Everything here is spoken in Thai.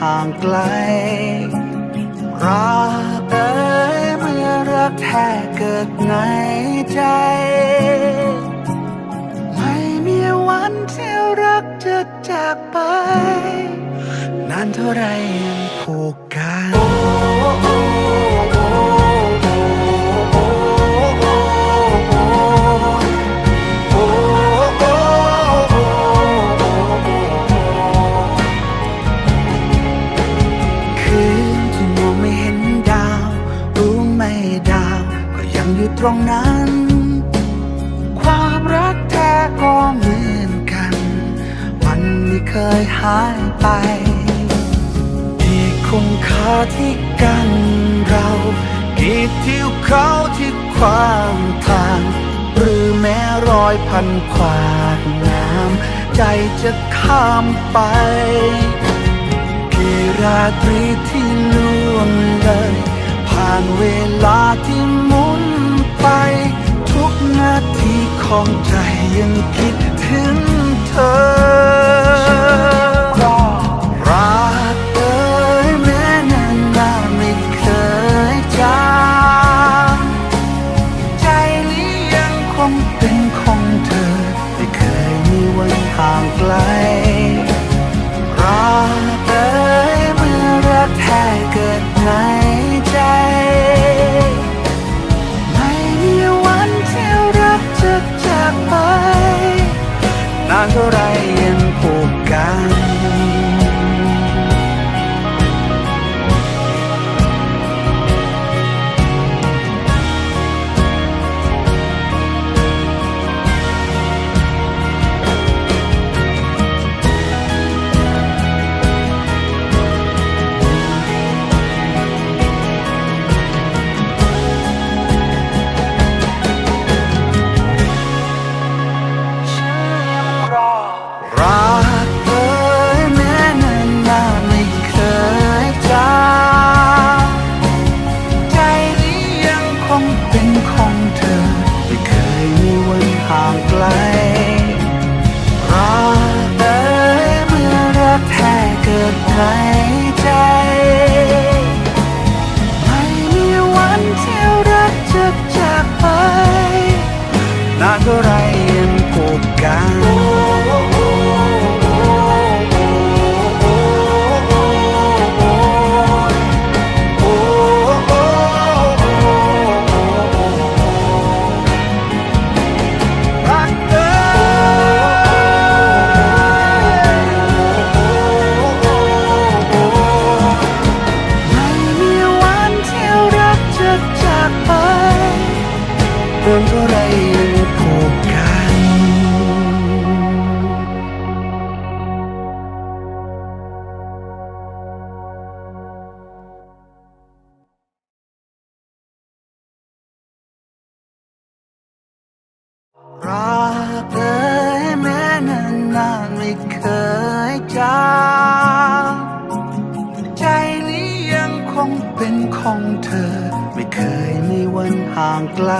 ห่างไกลรักเอ่ยเมื่อรักแท้เกิดในใจ ไม่มีวันที่รักจะจากไป นานเท่าไรยังผูกกัน ตรงนั้น ความรักแท้ก็เหมือนกัน มันไม่เคยหายไปที่คุณค่าที่กันเรากี่ทิวเขาที่ขวางทาง หรือแม้รอยพันขวากน้ำใจจะข้ามไปกี่ราตรีที่ล่วงเลย ผ่านเวลาที่ ของใจยังคิดถึงเธอ นาน รักเอ่ยแม้นานนานๆไม่เคยจางใจนี้ยังคงเป็นของเธอ ไม่เคยมีวันห่างไกล